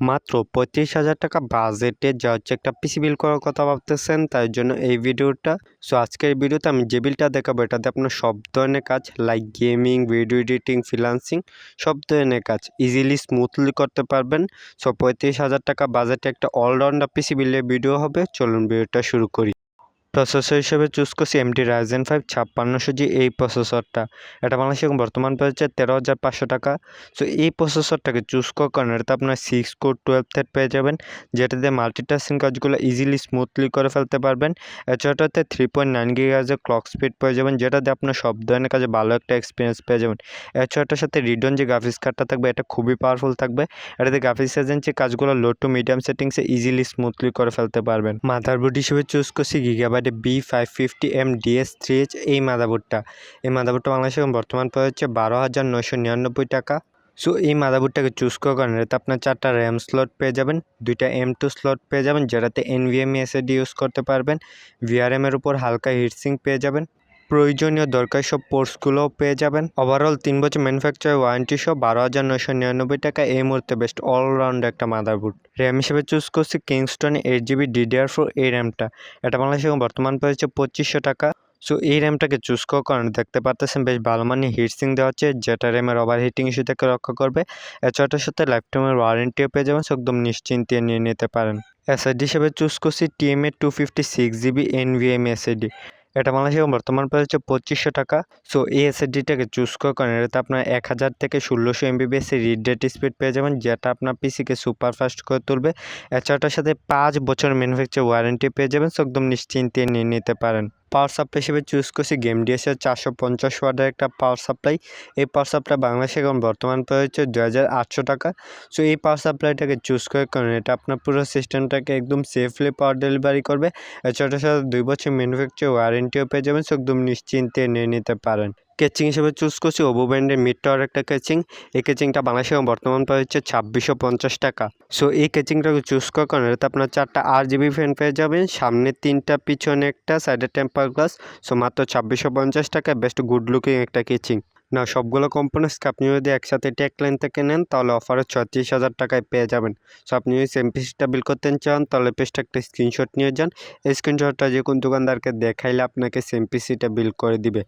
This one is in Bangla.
মাত্র পঁয়ত্রিশ হাজার টাকা বাজেটে যা হচ্ছে একটা পিসি বিল করার কথা ভাবতেছেন, তাই জন্য এই ভিডিওটা। সো আজকের ভিডিওতে আমি যে বিলটা দেখাবো, এটাতে আপনার সব ধরনের কাজ like gaming video editing freelancing সব ধরনের কাজ ইজিলি স্মুথলি করতে পারবেন। সো পঁয়ত্রিশ হাজার টাকা বাজেটে একটা অলরাউন্ডার পিসি বিলের ভিডিও হবে। চলুন ভিডিওটা শুরু করি। প্রসেসর হিসেবে চুজ করছি এমটি রাইজেন ফাইভ ছাপ্পান্নশো জি এই প্রসেসরটা এটা বাংলাদেশে বর্তমান পেয়েছে তেরো হাজার পাঁচশো টাকা। সো এই প্রসেসরটাকে চুজ করার কারণে এটাতে আপনার সিক্স কোর টুয়েলভ থ্রেড পেয়ে যাবেন যেটাতে মাল্টিটাস্কিং কাজগুলো ইজিলি স্মুথলি করে ফেলতে পারবেন। এছাড়াতে থ্রি পয়েন্ট নাইন গিগাজের ক্লক স্পিড পেয়ে যাবেন যেটাতে আপনার সব ধরনের কাজে ভালো একটা এক্সপিরিয়েন্স পেয়ে যাবেন। এছাড়াটার সাথে রিডন যে গ্রাফিক্স কার্ডটা থাকবে, এটা খুবই পাওয়ারফুল থাকবে। এটাতে গ্রাফিক্স এজেন্সি কাজগুলো লো টু মিডিয়াম সেটিংসে ইজিলি স্মুথলি করে ফেলতে পারবেন। মাদারবোর্ড হিসেবে চুজ করছি গিগাবাইটে B five fifty M DS three H এই মাদারবোর্ডটা। এই মাদাবুটটা বাংলাদেশে বর্তমান পাওয়া হচ্ছে বারো হাজার নয়শো নিরানব্বই টাকা। সো এই মাদাবুটটাকে চুজ করার এতে আপনার চারটা র্যাম স্লট পেয়ে যাবেন, দুইটা এম টু স্লট পেয়ে যাবেন, যেটাতে এনভিএমই এসএডি ইউজ করতে পারবেন ভিআরএমের উপর হালকা হিটসিং পেয়ে যাবেন। প্রয়োজনীয় দরকার সব পোর্টসগুলোও পেয়ে যাবেন। ওভারঅল তিন বছর ম্যানুফ্যাকচার ওয়ারেন্টি সহ বারো হাজার নয়শো নিরানব্বই টাকা এই মুহূর্তে বেস্ট অলরাউন্ড একটা মাদারবোর্ড র্যাম হিসেবে চুজ করছি Kingston eight GB DDR four এই র্যামটা এটা বাংলাদেশে বর্তমান পেয়েছে পঁচিশশো টাকা। সো এই র্যামটাকে চুজ করার কারণে দেখতে পারতেছেন বেশ ভালো মানের হিটসিং দেওয়া হচ্ছে, যেটা র্যামের ওভার হিটিং ইস্যু থেকে রক্ষা করবে। এছাড়াটার সাথে টাইমের ওয়ারেন্টিও পেয়ে যাবেন একদম নিশ্চিন্তে নিয়ে নিতে পারেন। এসএসডি হিসেবে চুজ করছি TMA two fifty six GB NVM SSD এটা বাংলাদেশে বর্তমান প্রাইস হচ্ছে পঁচিশশো টাকা। সো এই এসএসডিটাকে চুজ করে করেন এটাতে আপনার এক হাজার থেকে ষোলোশো এমবিবিএস রিড ডেট স্পিড পেয়ে যাবেন, যেটা আপনার পিসিকে সুপার ফাস্ট করে তুলবে। এছাড়াটার সাথে পাঁচ বছর ম্যানুফ্যাকচার ওয়ারেন্টি পেয়ে যাবেন সো একদম নিশ্চিন্তে নিয়ে নিতে পারেন। পাওয়ার সাপ্লাই হিসেবে চুজ করছি। গেম ডিএসের চারশো পঞ্চাশ ওয়াটের একটা পাওয়ার সাপ্লাই এই পাওয়ার সাপ্লাই বাংলাদেশে এখন বর্তমান হচ্ছে দু হাজার আটশো টাকা। সো এই পাওয়ার সাপ্লাইটাকে চুজ করে কারণ এটা আপনার পুরো সিস্টেমটাকে একদম সেফলি পাওয়ার ডেলিভারি করবে। এছাড়া সাথে দুই বছর ম্যানুফ্যাকচার ওয়ারেন্টিও পেয়ে যাবেন। সো একদম নিশ্চিন্তে নিয়ে নিতে পারেন। কেচিং হিসেবে চুজ করছি। ওভো ব্র্যান্ডের মিড টাওয়ার একটা কেচিং এই কেচিংটা বাংলাদেশে বর্তমান প্রায় হচ্ছে ছাব্বিশশো পঞ্চাশ টাকা। সো এই কেচিংটাকে চুজ করার কারণে এটাতে আপনার চারটা আর জিবি ফ্যান পেয়ে যাবেন। সামনে তিনটা, পিছনে একটা সাইডে টেম্পার গ্লাস সো মাত্র ছাব্বিশশো পঞ্চাশ টাকায় বেস্ট গুড লুকিং একটা কেচিং না সবগুলো কম্পোনেন্টসকে আপনি যদি একসাথে টেক লাইন থেকে নেন, তাহলে অফারে ছত্রিশ হাজার টাকায় পেয়ে যাবেন। সো আপনি যদি সেম পিসটা বিল করতে চান, তাহলে পেজটা একটা স্ক্রিনশট নিয়ে যান। এই স্ক্রিনশটটা যে কোন দোকানদারকে দেখাইলে আপনাকে সেম পিসিটা বিল করে দিবে।